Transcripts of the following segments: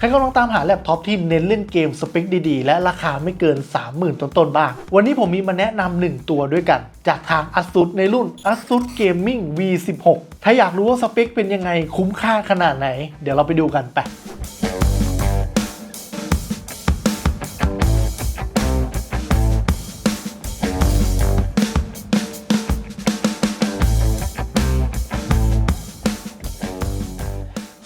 ใครกำลังตามหาแล็ปท็อปที่เน้นเล่นเกมสเปคดีๆ และราคาไม่เกิน 30,000 ต้นๆบ้าง วันนี้ผมมีมาแนะนำหนึ่งตัวด้วยกัน จากทาง ASUS ในรุ่น ASUS Gaming V16 ถ้าอยากรู้ว่าสเปคเป็นยังไงคุ้มค่าขนาดไหน เดี๋ยวเราไปดูกันไป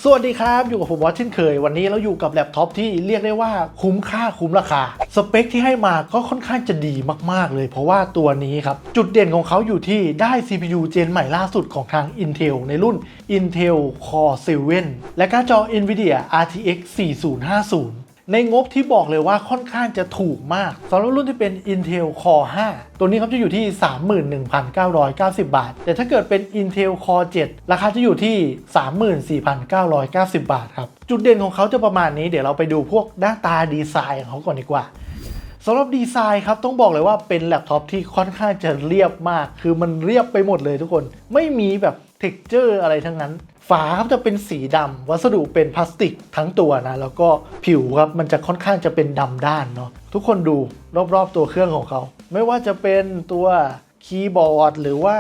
สวัสดีครับ อยู่กับผมวอชเช่นเคย วันนี้เราอยู่กับแล็ปท็อปที่เรียกได้ว่าคุ้มค่าคุ้มราคา สเปคที่ให้มาก็ค่อนข้างจะดีมาก ๆ เลย เพราะว่าตัวนี้ครับ จุดเด่นของเขาอยู่ที่ได้ CPU เจนใหม่ล่าสุดของทาง Intel ในรุ่น Intel Core 7 และการ์ดจอ NVIDIA RTX 4050 ในงบที่บอกเลยว่าค่อนข้างจะถูกมากสำหรับรุ่นที่เป็น Intel Core 5 ตัวนี้เขาจะอยู่ที่ 31,990 บาท แต่ถ้าเกิดเป็น Intel Core 7 ราคาจะอยู่ที่ 34,990 บาทครับ จุดเด่นของเขาจะประมาณนี้เดี๋ยวเราไปดูพวกหน้าตาดีไซน์ของเขาก่อนดีกว่าสำหรับดีไซน์ครับต้องบอกเลยว่าเป็นแล็ปท็อปที่ค่อนข้างจะเรียบมาก คือมันเรียบไปหมดเลยทุกคน ไม่มีแบบเท็กเจอร์อะไรทั้งนั้น ฝาครับจะเป็นสีดำวัสดุเป็นพลาสติกทั้งตัวนะ แล้วก็ผิวครับมันจะค่อนข้างจะเป็นดำด้านเนาะทุกคนดูรอบๆตัวเครื่องของเขา ไม่ว่าจะเป็นตัวคีย์บอร์ดหรือว่า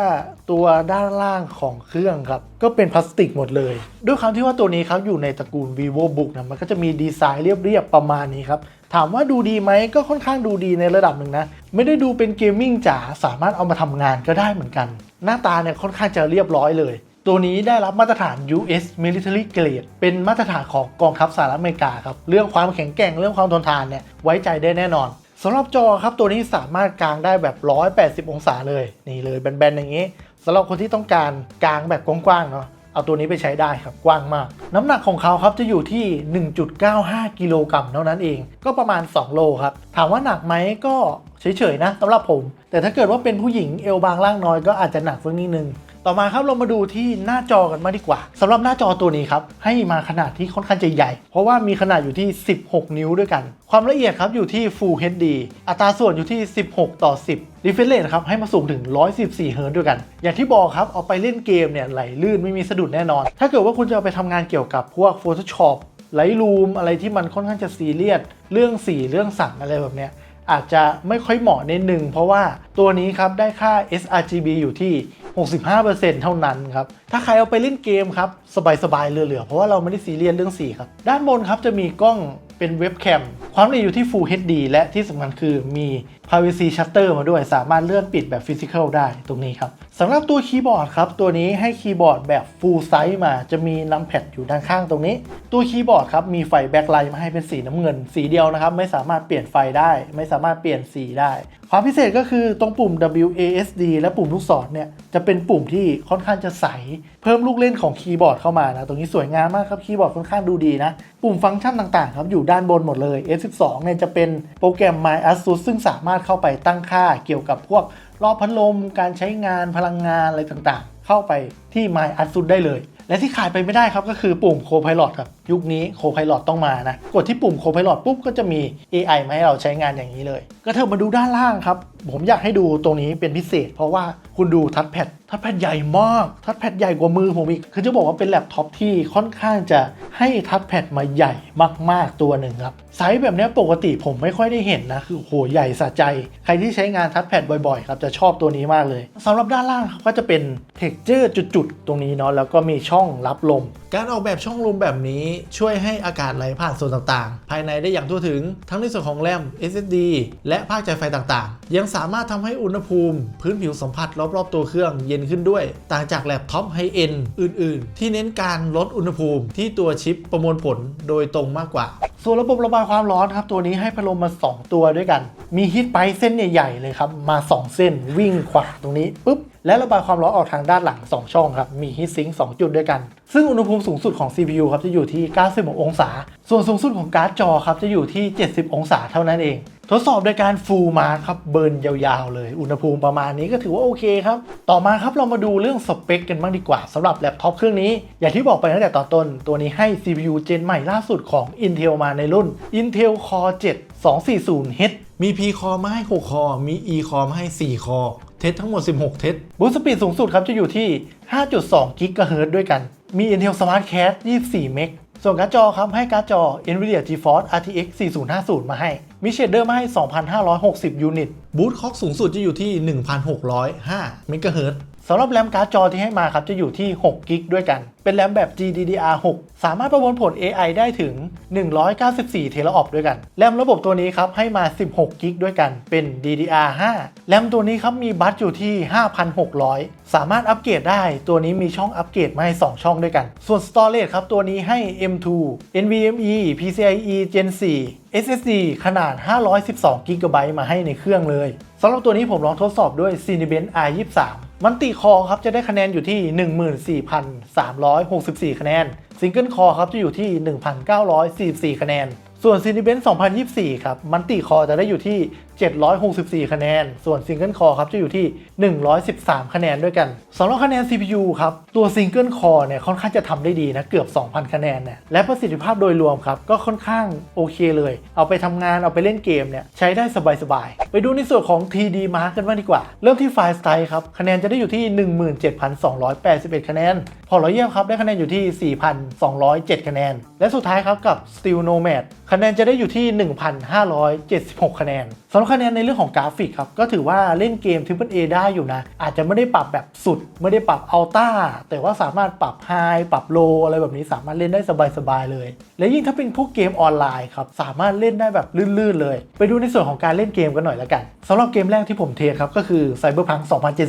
ตัวด้านล่างของเครื่องครับ ก็เป็นพลาสติกหมดเลย ด้วยความที่ว่าตัวนี้ครับอยู่ในตระกูล vivo book นะมันก็จะมีดีไซน์เรียบๆประมาณนี้ครับ ถามว่าดูดีไหมก็ค่อนข้างดูดีในระดับหนึ่งนะ ไม่ได้ดูเป็นเกมมิ่งจ๋าสามารถเอามาทำงานก็ได้เหมือนกัน หน้าตาเนี่ยค่อนข้างจะเรียบร้อยเลย ตัวนี้ได้รับมาตรฐาน US Military Grade เป็นมาตรฐานของกองทัพสหรัฐอเมริกาครับ เรื่องความแข็งแกร่งเรื่องความทนทานเนี่ยไว้ใจได้แน่นอนสำหรับจอครับตัวนี้สามารถกางได้แบบ 180 องศาเลย นี่เลยแบนๆอย่างนี้สำหรับคนที่ต้องการกางแบบกว้างๆเนาะเอาตัวนี้ไปใช้ได้ครับกว้างมาก น้ำหนักของเขาครับจะอยู่ที่ 1.95 กิโลกรัมเท่านั้นเอง ก็ประมาณ 2 โลครับ ถามว่าหนักไหมก็เฉยๆนะสำหรับผม แต่ถ้าเกิดว่าเป็นผู้หญิงเอวบางร่างน้อยก็อาจจะหนักสักนิดนึง ต่อมาครับเรามาดูที่หน้าจอกันมากดีกว่าสำหรับหน้าจอตัวนี้ครับให้มาขนาดที่ค่อนข้างจะใหญ่ เพราะว่ามีขนาดอยู่ที่ 16 นิ้วด้วยกัน ความละเอียดครับอยู่ที่ Full HD อัตราส่วนอยู่ที่ 16 ต่อ 10 refresh rate ครับให้มาสูงถึง 114 เฮิร์ตด้วยกัน อย่างที่บอกครับเอาไปเล่นเกมเนี่ยไหลลื่นไม่มีสะดุดแน่นอน ถ้าเกิดว่าคุณจะเอาไปทำงานเกี่ยวกับพวก Photoshop ไลท์รูมอะไรที่มันค่อนข้างจะซีเรียสเรื่องสีเรื่องสันอะไรแบบเนี้ยอาจจะไม่ค่อยเหมาะนิดนึงเพราะว่าตัวนี้ครับได้ค่า sRGB อยู่ที่ 65%เท่านั้นครับ ถ้าใครเอาไปเล่นเกมครับ สบายๆเหลือๆ เพราะว่าเราไม่ได้ซีเรียสเรื่องสีครับ ด้านบนครับจะมีกล้องเป็นเว็บแคม ความละเอียดอยู่ที่ Full HD และที่สำคัญคือมี Privacy Shutter มาด้วย สามารถเลื่อนปิดแบบ Physical ได้ตรงนี้ครับสำหรับตัวคีย์บอร์ดครับ ตัวนี้ให้คีย์บอร์ดแบบ Full Size มาจะมีนัมแพดอยู่ด้านข้างตรงนี้ ตัวคีย์บอร์ดครับ มีไฟแบ็คไลท์มาให้เป็นสีน้ำเงิน สีเดียวนะครับ ไม่สามารถเปลี่ยนไฟได้ ไม่สามารถเปลี่ยนสีได้ ความพิเศษก็คือตรงปุ่ม WASD และปุ่มลูกศรเนี่ยจะเป็นปุ่มที่ค่อนข้างจะใส เพิ่มลูกเล่นของคีย์บอร์ดเข้ามานะตรงนี้สวยงามมากครับคีย์บอร์ดค่อนข้างดูดีนะปุ่มฟังก์ชันต่างๆครับอยู่ด้านบนหมดเลย F12 เนี่ยจะเป็นโปรแกรม My ASUS ซึ่งสามารถเข้าไปตั้งค่าเกี่ยวกับพวกรอบพัดลม การใช้งานพลังงานอะไรต่างๆ เข้าไปที่ My ASUS ได้เลย และที่ขาดไปไม่ได้ครับก็คือปุ่ม Copilot ครับ ยุคนี้ Copilot ต้องมานะ กดที่ปุ่ม Copilot ปุ๊บก็จะมี AI มาให้เราใช้งานอย่างนี้เลย ก็เถอมาดูด้านล่างครับ ผมอยากให้ดูตรงนี้เป็นพิเศษ เพราะว่าคุณดูทัชแพด ทัชแพดใหญ่มากทัชแพดใหญ่กว่ามือผมอีกคือจะบอกว่าเป็นแล็ปท็อปที่ค่อนข้างจะให้ทัชแพดมาใหญ่มาก ๆ ตัวหนึ่งครับไซส์แบบนี้ปกติผมไม่ค่อยได้เห็นนะคือโหใหญ่สะใจ ใครที่ใช้งานทัชแพดบ่อย ๆ ครับจะชอบตัวนี้มากเลยสำหรับด้านล่างก็จะเป็นเท็กเจอร์จุด ๆ ตรงนี้เนาะแล้วก็มีช่องรับลม การออกแบบช่องลมแบบนี้ช่วยให้อากาศไหลผ่านส่วนต่างๆ ภายในได้อย่างทั่วถึง ทั้งในส่วนของแรม SSD และภาคจ่ายไฟต่างๆ ยังสามารถทำให้อุณหภูมิ พื้นผิวสัมผัสรอบๆตัวเครื่องเย็นขึ้นด้วย ต่างจากแล็ปท็อปไฮเอ็นอื่นๆ ที่เน้นการลดอุณหภูมิที่ตัวชิปประมวลผลโดยตรงมากกว่า ส่วนระบบระบายความร้อนครับ ตัวนี้ให้พัดลมมา 2 ตัวด้วยกัน มีฮีทไปเส้นใหญ่ๆเลยครับมา 2 เส้นวิ่งขวาตรงนี้ปุ๊บ และระบายความร้อนออกทางด้านหลัง 2 ช่องครับ มีฮีทซิงค์2จุดด้วยกัน ซึ่งอุณหภูมิสูงสุดของ CPU ครับจะอยู่ที่ 96 องศา ส่วนสูงสุดของการ์ดจอครับจะอยู่ที่ 70 องศาเท่านั้นเอง ทดสอบโดยการฟูลมาครับเบิร์นยาวๆเลย อุณหภูมิประมาณนี้ก็ถือว่าโอเคครับ ต่อมาครับเรามาดูเรื่องสเปคกันบ้างดีกว่าสำหรับแล็ปท็อปเครื่องนี้ อย่างที่บอกไปตั้งแต่ตอนต้น ตัวนี้ให้ CPU เจนใหม่ล่าสุดของ Intel มาในรุ่น Intel Core 7 240H มี P Core มาให้ 6 คอ มี E Core มาให้ 4 คอ เทสทั้งหมด 16 เทสบูสต์สปีดสูงสุดครับจะอยู่ที่ 5.2 GHz ด้วยกัน มี Intel Smart Cast 24 เมกส่วนการ์ดจอครับให้การ์ดจอ NVIDIA GeForce RTX 4050 มาให้ มีเชดเดอร์มาให้ 2,560 ยูนิต บูตคล็อกสูงสุดจะอยู่ที่ 1,605 เมกะเฮิรตซ์ สำหรับแรมการ์ดจอที่ให้มาครับ จะอยู่ที่6กิกด้วยกัน เป็นแรมแบบ GDDR6 สามารถประมวลผล AI ได้ถึง 194 เทราออปด้วยกัน แรมระบบตัวนี้ครับ ให้มา 16กิกด้วยกัน เป็น DDR5 แรมตัวนี้ครับมีบัตอยู่ที่ 5,600 สามารถอัปเกรดได้ตัวนี้มีช่องอัปเกรดมาให้ 2 ช่องด้วยกัน ส่วน Storage ครับตัวนี้ให้ M2 NVMe PCIe Gen 4 SSD ขนาด 512 g b มาให้ในเครื่องเลยสำหรับตัวนี้ผมลองทดสอบด้วย Cinebench R23 มันติคอครับจะได้คะแนนอยู่ที่ 14,364 คะแนนซิงเกิลคอครับจะอยู่ที่ 1,944 คะแนน ส่วน Cinebench 2024 ครับมันติคอจะได้อยู่ที่ 764 คะแนน ส่วนซิงเกิลคอครับจะอยู่ที่ 113 คะแนนด้วยกันสำหรับคะแนน CPU ครับตัวซิงเกิลคอเนี่ยค่อนข้างจะทำได้ดีนะเกือบ 2,000 คะแนนเนี่ยและประสิทธิภาพโดยรวมครับก็ค่อนข้างโอเคเลย เอาไปทำงานเอาไปเล่นเกมเนี่ยใช้ได้สบายๆ ไปดูในส่วนของ TD Mark กันบ้างดีกว่า เริ่มที่ไฟล์สไตล์ครับคะแนนจะได้อยู่ที่ 17,281 คะแนน พอราเยี่ยมครับได้คะแนนอยู่ที่ 4,207 คะแนน และสุดท้ายครับกับ Steel Nomad คะแนนจะได้อยู่ที่ 1,576 คะแนน สำหรับคะแนนในเรื่องของกราฟิกครับ ก็ถือว่าเล่นเกม Triple A ได้อยู่นะ อาจจะไม่ได้ปรับแบบสุด ไม่ได้ปรับอัลต้าแต่ว่าสามารถปรับไฮปรับโลอะไรแบบนี้สามารถเล่นได้สบายๆเลย และยิ่งถ้าเป็นพวกเกมออนไลน์ครับ สามารถเล่นได้แบบลื่นๆเลย ไปดูในส่วนของการเล่นเกมกันหน่อยละกันสำหรับเกมแรกที่ผมเทครับก็คือ Cyberpunk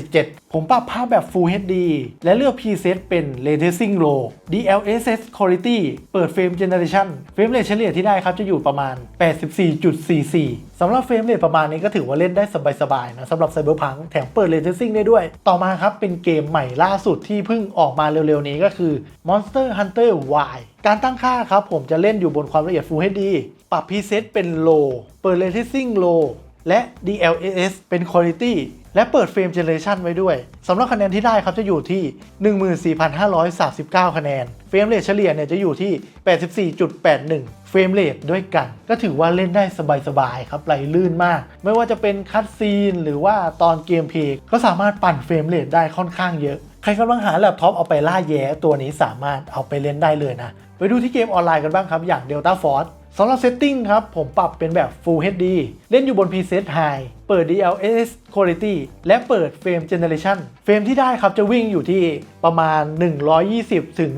2077 ผมปรับภาพแบบ Full HD และเลือก preset เป็น Ray Tracing Low DLSS Quality เปิด Frame Generation เฟรมเรทเฉลี่ยที่ได้ครับจะอยู่ประมาณ 84.44สำหรับเฟรมเรทประมาณนี้ก็ถือว่าเล่นได้สบายๆนะสำหรับ Cyberpunk แถมเปิด Ray Tracing ได้ด้วย ต่อมาครับเป็นเกมใหม่ล่าสุดที่เพิ่งออกมาเร็วๆนี้ก็คือ Monster Hunter Y การตั้งค่าครับผมจะเล่นอยู่บนความละเอียด Full HD ปรับ preset เป็น Low เปิด Ray Tracing Low และ DLSS เป็น Quality และเปิดเฟรม Generation ไว้ด้วยสำหรับคะแนนที่ได้ครับจะอยู่ที่ 14,539 คะแนน เฟรมเรทเฉลี่ยเนี่ยจะอยู่ที่ 84.81 เฟรมเรทด้วยกัน ก็ถือว่าเล่นได้สบายๆครับไหลลื่นมาก ไม่ว่าจะเป็นคัตซีนหรือว่าตอนเกมเพลย์ก็สามารถปั่นเฟรมเรทได้ค่อนข้างเยอะ ใครกำลังหาแล็ปท็อปเอาไปล่าแย้ตัวนี้สามารถเอาไปเล่นได้เลยนะ ไปดูที่เกมออนไลน์กันบ้างครับอย่าง Delta Force สำหรับเซตติ้งครับผมปรับเป็นแบบ Full HD เล่นอยู่บน Preset High เปิด DLSS Quality และเปิด Frame Generation เฟรมที่ได้ครับจะวิ่งอยู่ที่ประมาณ 120ถึง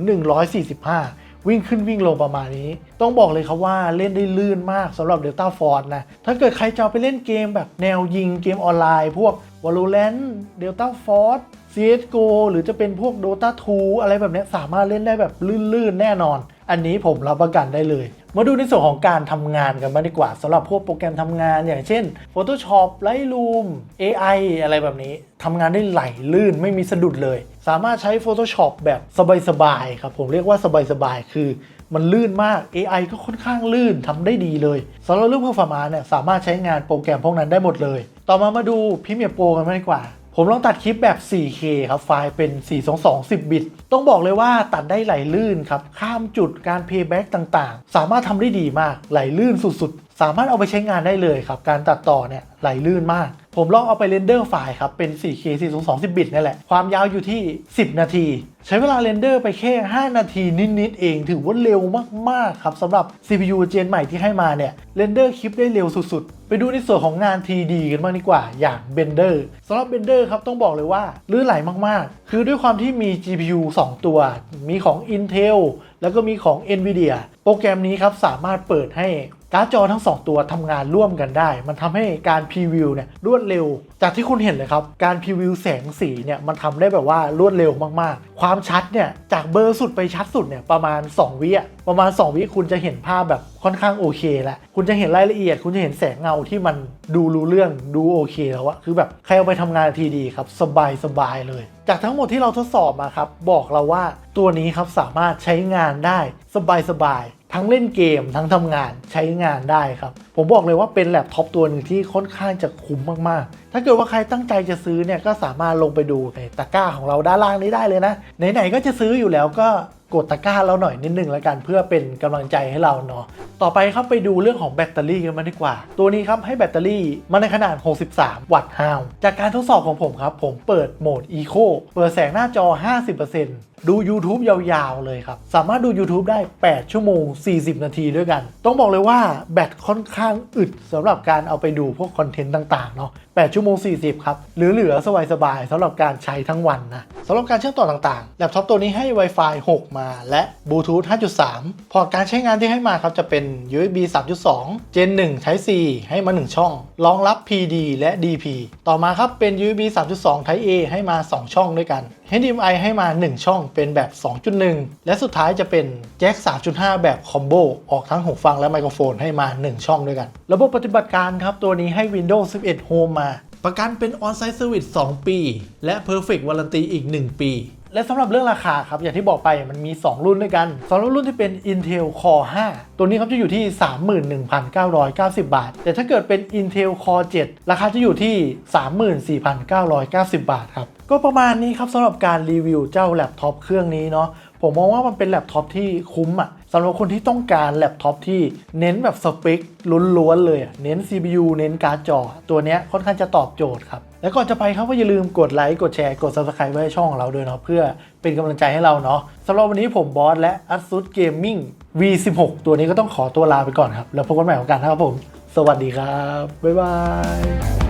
145 วิ่งขึ้นวิ่งลงประมาณนี้ ต้องบอกเลยครับว่าเล่นได้ลื่นมากสำหรับ Delta Force นะ ถ้าเกิดใครจะเอาไปเล่นเกมแบบแนวยิงเกมออนไลน์ พวก Valorant Delta Force CSGO หรือจะเป็นพวก Dota 2 อะไรแบบนี้สามารถเล่นได้แบบลื่นๆ แน่นอน อันนี้ผมรับประกันได้เลย มาดูในส่วนของการทำงานกันบ้างดีกว่าสำหรับพวกโปรแกรมทำงานอย่างเช่น Photoshop Lightroom AI อะไรแบบนี้ทำงานได้ไหลลื่นไม่มีสะดุดเลย สามารถใช้ Photoshop แบบสบายๆครับ ผมเรียกว่าสบายๆ คือมันลื่นมาก AI ก็ค่อนข้างลื่นทำได้ดีเลยสำหรับเรื่อง performance เนี่ยสามารถใช้งานโปรแกรมพวกนั้นได้หมดเลย ต่อมามาดู Premiere Pro กันบ้างดีกว่า ผมลองตัดคลิปแบบ 4K ครับ ไฟล์เป็น 422 10 บิต ต้องบอกเลยว่าตัดได้ไหลลื่นครับ ข้ามจุดการ playback ต่างๆ สามารถทำได้ดีมาก ไหลลื่นสุดๆ สามารถเอาไปใช้งานได้เลยครับ การตัดต่อเนี่ยไหลลื่นมาก ผมลองเอาไปเรนเดอร์ไฟล์ครับ เป็น 4K 422 10 บิตนี่แหละ ความยาวอยู่ที่ 10 นาที ใช้เวลาเรนเดอร์ไปแค่ 5 นาทีนิด ๆ เองถือว่าเร็วมาก ๆ ครับสำหรับ CPU เจนใหม่ที่ให้มาเนี่ยเรนเดอร์คลิปได้เร็วสุด ๆ ไปดูในส่วนของงาน TD กันบ้างดีกว่าอย่าง Bender สำหรับ Bender ครับต้องบอกเลยว่าลื่นไหลมาก ๆ คือด้วยความที่มี GPU 2 ตัว มีของ Intel แล้วก็มีของ Nvidia โปรแกรมนี้ครับสามารถเปิดให้ การ์ดจอทั้ง 2 ตัวทำงานร่วมกันได้ มันทำให้การพรีวิวเนี่ยรวดเร็ว จากที่คุณเห็นเลยครับ การพรีวิวแสงสีเนี่ยมันทำได้แบบว่ารวดเร็วมากๆ ความชัดเนี่ยจากเบอร์สุดไปชัดสุดเนี่ยประมาณ 2 วิอะประมาณ 2 วิคุณจะเห็นภาพแบบค่อนข้างโอเคแล้วคุณจะเห็นรายละเอียด คุณจะเห็นแสงเงาที่มันดูรู้เรื่องดูโอเคแล้วอะคือแบบใครเอาไปทำงานทีดีครับ สบายสบายเลย จากทั้งหมดที่เราทดสอบมาครับบอกเราว่าตัวนี้ครับสามารถใช้งานได้สบายสบาย ทั้งเล่นเกมทั้งทำงานใช้งานได้ครับ ผมบอกเลยว่าเป็นแล็ปท็อปตัวหนึ่งที่ค่อนข้างจะคุ้มมากๆ ถ้าเกิดว่าใครตั้งใจจะซื้อเนี่ยก็สามารถลงไปดูในตะกร้าของเราด้านล่างนี้ได้เลยนะ ไหนๆก็จะซื้ออยู่แล้วก็กดตะกร้าเราหน่อยนิดนึงแล้วกันเพื่อเป็นกำลังใจให้เราเนาะ ต่อไปครับไปดูเรื่องของแบตเตอรี่กันมาดีกว่า ตัวนี้ครับให้แบตเตอรี่มาในขนาด 63 วัตต์ฮาวจากการทดสอบของผมครับ ผมเปิดโหมด Eco เปิดแสงหน้าจอ 50%ดู YouTube ยาวๆ เลยครับ สามารถดู YouTube ได้ 8 ชั่วโมง 40 นาทีด้วยกัน ต้องบอกเลยว่าแบตค่อนข้างอึดสำหรับการเอาไปดูพวกคอนเทนต์ต่างๆเนาะ8ชั่วโมง 40 ครับ หรือเหลือสบายๆสำหรับการใช้ทั้งวันนะสำหรับการเชื่อมต่อต่างๆ แล็ปท็อปตัวนี้ให้ Wi-Fi 6 มา และบลูทูธ5.3 พอร์ตการใช้งานที่ให้มาครับ จะเป็น USB 3.2 Gen 1 Type C ให้มา 1 ช่อง รองรับ PD และ DP ต่อมาครับเป็น USB 3.2 Type A ให้มา 2 ช่องด้วยกัน HDMI ให้มา 1 ช่องเป็นแบบ 2.1 และสุดท้ายจะเป็นแจ็ค 3.5 แบบคอมโบออกทั้งหูฟังและไมโครโฟนให้มา 1 ช่องด้วยกัน ระบบปฏิบัติการครับ ตัวนี้ให้ Windows 11 Home มา ประกันเป็น On-Site Service 2 ปี และ Perfect Warranty อีก 1 ปี และสำหรับเรื่องราคาครับ อย่างที่บอกไปมันมี 2 รุ่นด้วยกันสำหรับรุ่นที่เป็น Intel Core 5 ตัวนี้ครับจะอยู่ที่ 31,990 บาท แต่ถ้าเกิดเป็น Intel Core 7 ราคาจะอยู่ที่ 34,990 บาทครับ ก็ประมาณนี้ครับสำหรับการรีวิวเจ้าแล็ปท็อปเครื่องนี้เนาะ ผมมองว่ามันเป็นแล็ปท็อปที่คุ้มอะ่ะสำหรับคนที่ต้องการแล็ปท็อปที่เน้นแบบสเปคล้วนๆเลยเน้น CPU เน้นการ์ดจอ ตัวเนี้ยค่อนข้างจะตอบโจทย์ครับ แล้วก่อนจะไปครับก็อย่าลืมกดไลค์กดแชร์กด subscribe ไว้ให้ช่องของเราด้วยเนาะเพื่อเป็นกำลังใจให้เราเนาะสำหรับวันนี้ผมบอสและ ASUS Gaming V16 ตัวนี้ก็ต้องขอตัวลาไปก่อนครับ แล้วพบกันใหม่ของกันนะครับผม สวัสดีครับ บ๊ายบาย